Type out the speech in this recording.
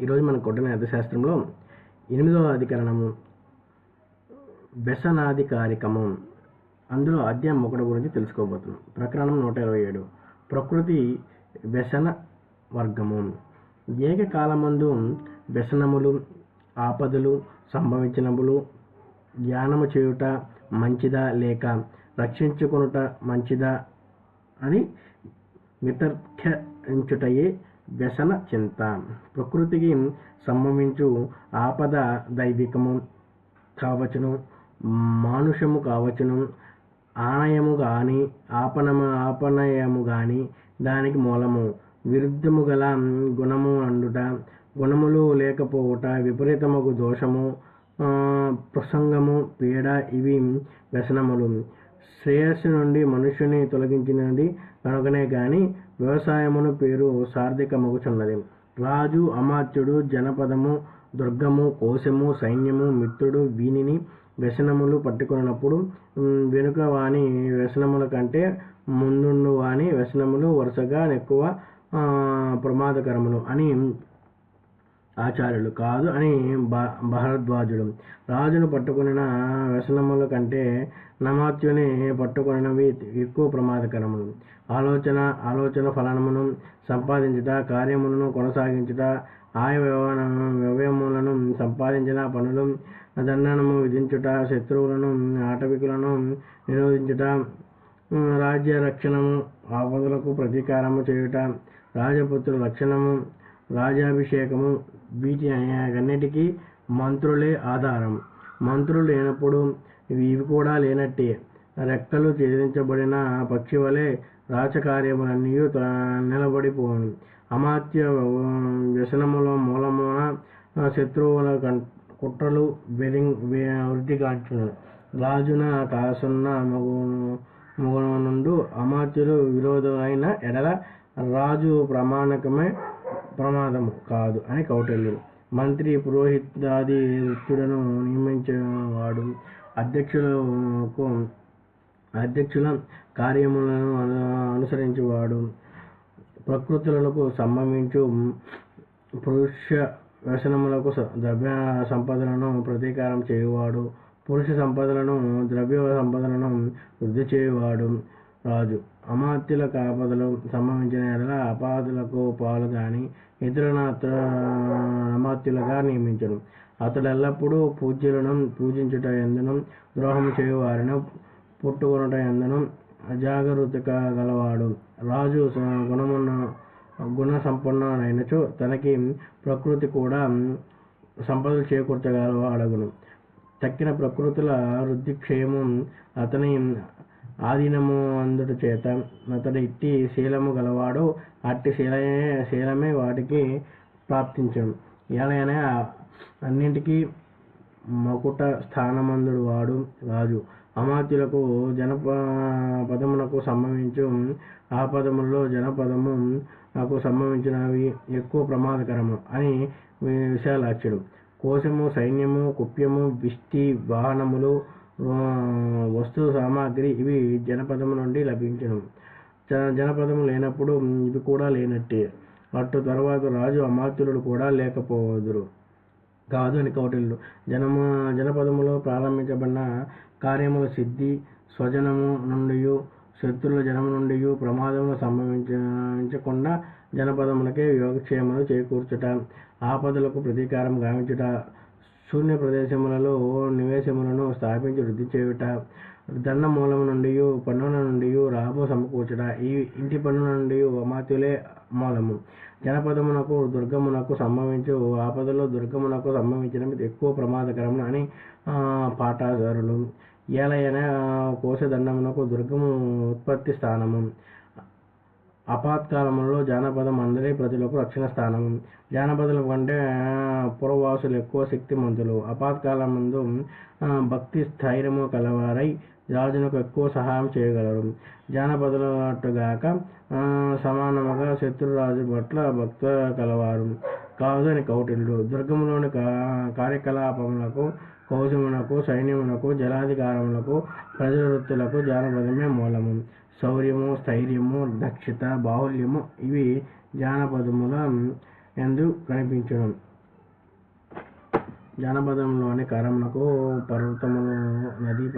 ఈరోజు మన కొట్టిన అర్థశాస్త్రంలో ఎనిమిదవ అధికరణము వ్యసనాధికారికము. అందులో అధ్యాయం ఒకటి గురించి తెలుసుకోబోతున్నాం. ప్రకరణం నూట ఇరవై ఏడు. ప్రకృతి వ్యసన వర్గము. ఏకకాలమందు వ్యసనములు ఆపదలు సంభవించినములు ధ్యానము చేయుట మంచిదా లేక రక్షించుకొనుట మంచిదా అని వితర్కించుటయే వ్యసన చింత. ప్రకృతికి సంభవించు ఆపద దైవికము కావచ్చును మానుషము కావచ్చును ఆనయము కానీ ఆపణము ఆపనయము కానీ దానికి మూలము. విరుద్ధము గల గుణము అండుట గుణములు లేకపోవుట విపరీతముకు దోషము ప్రసంగము పీడ ఇవి వ్యసనములు. శ్రేయస్సు నుండి మనుష్యుని తొలగించినది కనుకనే గాని వ్యవసాయమును పేరు సార్థకమగుచున్నది. రాజు అమాత్యుడు జనపదము దుర్గము కోశము సైన్యము మిత్రుడు వీనిని వ్యసనములు పట్టుకున్నప్పుడు వెనుక వాని వ్యసనముల కంటే ముందుండు వాని వ్యసనములు వరుసగా ఎక్కువ ప్రమాదకరములు అని ఆచార్యులు కాదు అని భ- భరద్వాజుడు. రాజును పట్టుకున్న వ్యసనముల కంటే నమాత్యుని పట్టుకున్నవి ఎక్కువ ప్రమాదకరములు. ఆలోచన ఆలోచన ఫలనమును సంపాదించుట కార్యములను కొనసాగించుట ఆయ వ్యవయములను సంపాదించిన పనులు దండనము విధించుట శత్రువులను ఆటవికులను నిరోధించుట రాజ్య రక్షణము ఆపదలకు ప్రతీకారము చేయుట రాజపుత్రుల రక్షణము రాజాభిషేకము వీటి అన్నిటికీ మంత్రులే ఆధారం. మంత్రులు లేనప్పుడు ఇవి కూడా లేనట్టే. రెక్కలు ఛేదించబడిన పక్షి వలె రాచకార్యములన్నీ నిలబడిపోను. అమాత్య వ్యసనముల మూలమున శత్రువుల కుట్రలు వృద్ధిగాంచును. రాజున కాసున్న మగు మగునుండు అమాత్యులు విరోధులైన ఎడల రాజు ప్రమాణకమే ప్రమాదము కాదు అని కౌటిల్యుడు. మంత్రి పురోహితాది వృత్తులను నియమించేవాడు అధ్యక్షులకు అధ్యక్షుల కార్యములను అనుసరించేవాడు. ప్రకృతులకు సంబంధించు పురుష వ్యసనములకు ద్రవ్య సంపదలను ప్రతీకారం చేయువాడు. పురుష సంపదలను ద్రవ్య సంపదలను వృద్ధి చేయువాడు. రాజు. అమాత్యులకు ఆపదలు సంభవించిన ఎడల అపాదులకు పాలు కానీ ఇతరులను అత అమాత్యులుగా నియమించను. అతడు ఎల్లప్పుడూ పూజ్యులను పూజించుట ఎందును? ద్రోహం చేయువారిని పుట్టుకొనుట ఎందును? అజాగరూకత గలవాడు. రాజు గుణమున్న గుణ సంపన్నుడైనచో తనకి ప్రకృతి కూడా సంపదలు చేకూర్చగలవాడగును. తక్కిన ప్రకృతుల వృద్ధి క్షేమం అతని ఆధీనము అందుట చేత అతడు ఇట్టి శీలము గలవాడు అట్టి శీలమే శీలమే వాటికి ప్రాప్తించాడు ఎలాగైనా అన్నింటికీ మకుట స్థానమందుడు వాడు రాజు. అమాత్యులకు జనప పదమునకు సంభవించు ఆ పదములలో జనపదము నాకు సంభవించినవి ఎక్కువ ప్రమాదకరము అని విశాలాక్షుడు కోశము సైన్యము కుప్యము విష్టి వాహనములు వస్తు సామాగ్రి ఇవి జనపదము నుండి లభించను. జ- జనపదము లేనప్పుడు ఇవి కూడా లేనట్టే. అటు తర్వాత రాజు అమాత్యులు కూడా లేకపోదురు. కాదు అని కౌటిల్యుడు. జనము జనపదములో ప్రారంభించబడిన కార్యముల సిద్ధి స్వజనము నుండి శత్రుల జనము నుండి ప్రమాదములు సంభవించకుండా జనపదములకే యోగక్షేమలు చేకూర్చుట ఆపదలకు ప్రతీకారం గావించుట శూన్య ప్రదేశములలో నివేశములను స్థాపించి వృద్ధి చేయుట దండ మూలము నుండి పన్నుల నుండి రాబు సమకూర్చుట ఈ ఇంటి పన్నుల నుండి అమాత్యులే మూలము. జనపదమునకు దుర్గమునకు సంభవించు ఆపదలో దుర్గమునకు సంభవించడం ఎక్కువ ప్రమాదకరము అని ఆ, పాఠాదారులు ఏలైన కోశదండమునకు దుర్గము ఉత్పత్తి స్థానము. అపాత్కాలములో జానపదం అందరి ప్రజలకు రక్షణ స్థానం. జానపదుల కంటే పురవాసులు ఎక్కువ శక్తిమంతులు. అపాత్కాలమందు ముందు భక్తి స్థైర్యము కలవారై రాజునకు ఎక్కువ సహాయం చేయగలరు. జానపదులట్టుగాక సమానముగా శత్రురాజు పట్ల భక్త కలవారు. కాదు అని కౌటిల్యుడు. దుర్గములోని కా- కార్యకలాపములకు కౌశమునకు సైన్యమునకు జలాధికారములకు ప్రజల వృత్తులకు జానపదమే మూలము. శౌర్యము స్థైర్యము దక్షత బాహుల్యము ఇవి జానపదముల ఎందు కనిపించడం జానపదంలోని కరమునకు పర్వతములు నదీ